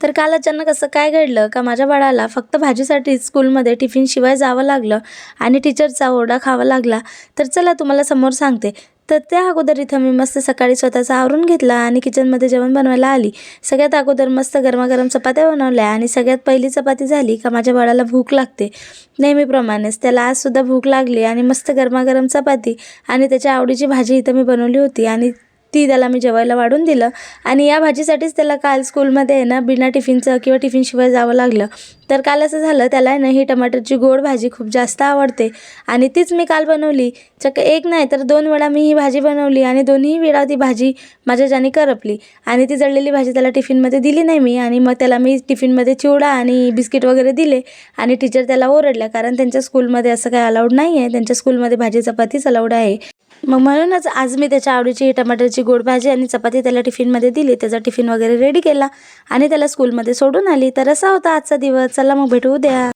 तर काल अचानक असं काय घडलं का माझ्या बाळाला फक्त भाजीसाठी स्कूलमध्ये टिफिनशिवाय जावं लागलं आणि टीचरचा ओरडा खावा लागला. तर चला तुम्हाला समोर सांगते. तर त्या अगोदर इथं मी मस्त सकाळी स्वतःचा आवरून घेतला आणि किचनमध्ये जेवण बनवायला आली. सगळ्यात अगोदर मस्त गरमागरम चपात्या बनवल्या आणि सगळ्यात पहिली चपाती झाली का माझ्या बाळाला भूक लागते. नेहमीप्रमाणेच त्याला आजसुद्धा भूक लागली आणि मस्त गरमागरम चपाती आणि त्याच्या आवडीची भाजी इथं मी बनवली होती आणि ती त्याला मी जेवायला वाढून दिलं. आणि या भाजीसाठीच त्याला काल स्कूलमध्ये आहे ना बिना टिफिनचं किंवा टिफिनशिवाय जावं लागलं. तर काल असं झालं त्याला आहे ना ही टमाटरची गोड भाजी खूप जास्त आवडते. आणि तीच मी काल बनवली. चक्क एक नाही तर दोन वेळा मी ही भाजी बनवली आणि दोन्ही वेळा ती भाजी माझ्या ज्याने करपली. आणि ती जळलेली भाजी त्याला टिफिनमध्ये दिली नाही मी. आणि मग त्याला मी टिफिनमध्ये चिवडा आणि बिस्किट वगैरे दिले. आणि टीचर त्याला ओरडल्या कारण त्यांच्या स्कूलमध्ये असं काही अलाउड नाही आहे त्यांच्या स्कूलमध्ये भाजी चपातीच अलाउड आहे. मग म्हणूनच आज मी त्याच्या आवडीची ही टमाटरची गोड भाजी आणि चपाती त्याला टिफिनमध्ये दिली. त्याचा टिफिन वगैरे रेडी केला आणि त्याला स्कूलमध्ये सोडून आली. तर असा होता आजचा दिवस. चला मग भेटू उद्या.